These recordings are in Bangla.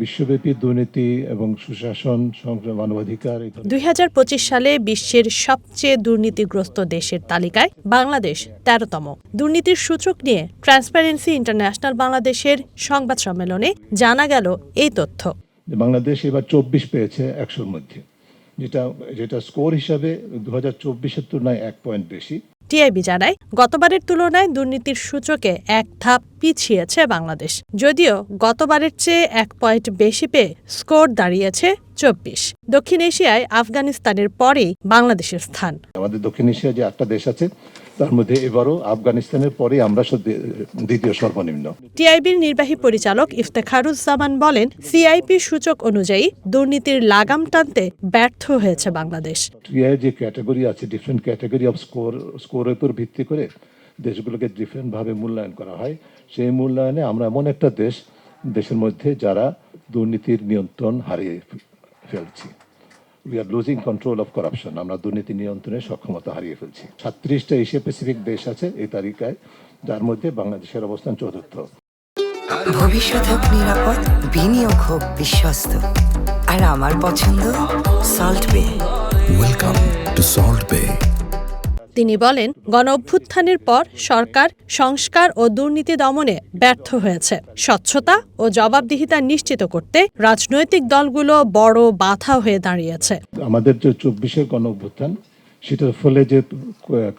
বিশ্বব্যাপী দুর্নীতি এবং সুশাসন সংগ্রাম মানবাধিকার দুই সালে বিশ্বের সবচেয়ে দুর্নীতিগ্রস্ত দেশের তালিকায় বাংলাদেশ তেরোতম। দুর্নীতির সূচক নিয়ে ট্রান্সপারেন্সি ইন্টারন্যাশনাল বাংলাদেশের সংবাদ সম্মেলনে জানা গেল এই তথ্য। বাংলাদেশ এবার চব্বিশ পেয়েছে একশোর মধ্যে যেটা যেটা স্কোর হিসাবে দু হাজার চব্বিশের তুলনায় এক পয়েন্ট বেশি। টিআইবি জানায়, গতবারের তুলনায় দুর্নীতির সূচকে এক ধাপ পিছিয়েছে বাংলাদেশ। যদিও গতবারের চেয়ে এক পয়েন্ট বেশি পেয়ে স্কোর দাঁড়িয়েছে চব্বিশ। দক্ষিণ এশিয়ায় আফগানিস্তানের পরেই বাংলাদেশের স্থান। আমাদের দক্ষিণ এশিয়া যে আটটা দেশ আছে তার মধ্যে এবারও আফগানিস্তানের পরে আমরা দ্বিতীয় সর্বনিম্ন। টিআইবির নির্বাহী পরিচালক ইফতেখারুজ্জামান বলেন সিআইপি সূচক অনুযায়ী দুর্নীতির লাগাম টানতে ব্যর্থ হয়েছে বাংলাদেশ। টিআই যে ক্যাটাগরি আছে ডিফারেন্ট ক্যাটাগরি অফ স্কোর স্কোরের উপর ভিত্তি করে দেশগুলোকে ডিফারেন্ট ভাবে মূল্যায়ন করা হয়। সেই মূল্যায়নে আমরা এমন একটা দেশ দেশের মধ্যে যারা দুর্নীতির নিয়ন্ত্রণ হারিয়ে ফেলছি। We are losing control of corruption আমরা দুর্নীতি নিয়ন্ত্রণের সক্ষমতা হারিয়ে ফেলছি। সাতত্রিশটা এশিয়া প্যাসিফিক দেশ আছে এই তালিকায় যার মধ্যে বাংলাদেশের অবস্থান চতুর্থ। ভবিষ্যৎ হোক নিরাপদ বিনিয়োগ হোক বিশ্বস্ত। আর আমার পছন্দ সল্ট বে ওয়েলকাম টু সল্ট Bay. তিনি বলেন গণ অভ্যুত্থানের পর সরকার, সংস্কার ও দুর্নীতি দমনে ব্যর্থ হয়েছে। স্বচ্ছতা ও জবাবদিহিতা নিশ্চিত করতে রাজনৈতিক দলগুলো বড় বাধা হয়ে দাঁড়িয়েছে। আমাদের যে চব্বিশের গণ অভ্যুত্থান সেটার ফলে যে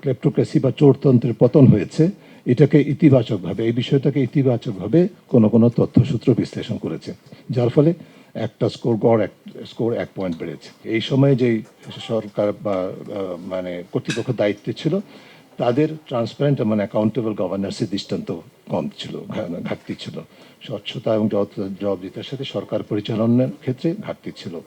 ক্লেপ্টোক্রেসি বা চোরতন্ত্রের পতন হয়েছে, এটাকে ইতিবাচকভাবে, এই বিষয়টাকে ইতিবাচকভাবে কোনো কোনো তথ্যসূত্র বিশ্লেষণ করেছে। যার ফলে একটা স্কোর গড় এক স্কোর এক পয়েন্ট বেড়েছে এই সময়ে যেই সরকার বা মানে কর্তৃপক্ষ দায়িত্বে ছিল, তাদের ট্রান্সপারেন্ট মানে অ্যাকাউন্টেবল গভর্নেন্সের দৃষ্টান্ত কম ছিল ঘাটতি ছিল। স্বচ্ছতা এবং জবাব- জবাবদিহিতার সাথে সরকার পরিচালনার ক্ষেত্রে ঘাটতি ছিল।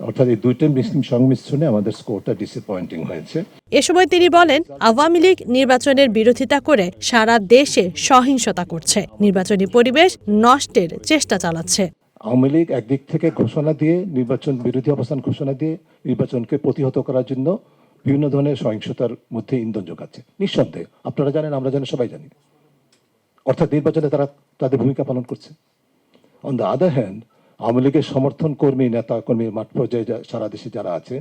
অর্থাৎ এই দুইটার মিস- সংমিশ্রণে আমাদের স্কোরটা ডিসঅ্যাপয়েন্টিং হয়েছে। এ সময় তিনি বলেন, আওয়ামী লীগ নির্বাচনের বিরোধিতা করে সারা দেশে সহিংসতা করছে। নির্বাচনী পরিবেশ নষ্টের চেষ্টা চালাচ্ছে। আওয়ামী লীগ একদিক থেকে ঘোষণা দিয়ে, নির্বাচন বিরোধী অবস্থান ঘোষণা দিয়ে নির্বাচনকে প্রতিহত করার জন্য বিভিন্ন ধরনের সহিংসতার মধ্যে ইন্ধন যোগাচ্ছে। নিঃসন্দেহে, আপনারা জানেন, আমরা জানি সবাই জানি। অর্থাৎ নির্বাচনে তারা তাদের ভূমিকা পালন করছে। On the other hand Awami লীগের সমর্থন কর্মী নেতা কর্মী মাঠ পর্যায়ে সারা দেশে যারা আছে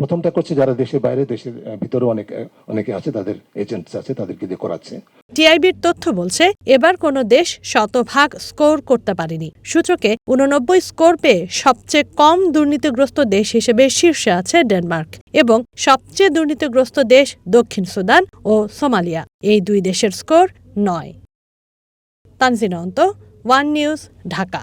প্রথমটা করছে যারা দেশের বাইরে দেশের আহ, ভিতরেও অনেক অনেকে আছে তাদের এজেন্টস আছে তাদেরকে দিয়ে করাচ্ছে। টিআইবির তথ্য বলছে এবার কোনো দেশ শতভাগ স্কোর করতে পারেনি। সূচকে উননব্বই স্কোর পেয়ে সবচেয়ে কম দুর্নীতিগ্রস্ত দেশ হিসেবে শীর্ষে আছে ডেনমার্ক এবং সবচেয়ে দুর্নীতিগ্রস্ত দেশ দক্ষিণ সুদান ও সোমালিয়া। এই দুই দেশের স্কোর নয়। তানজিনা অন্ত ওয়ান নিউজ ঢাকা।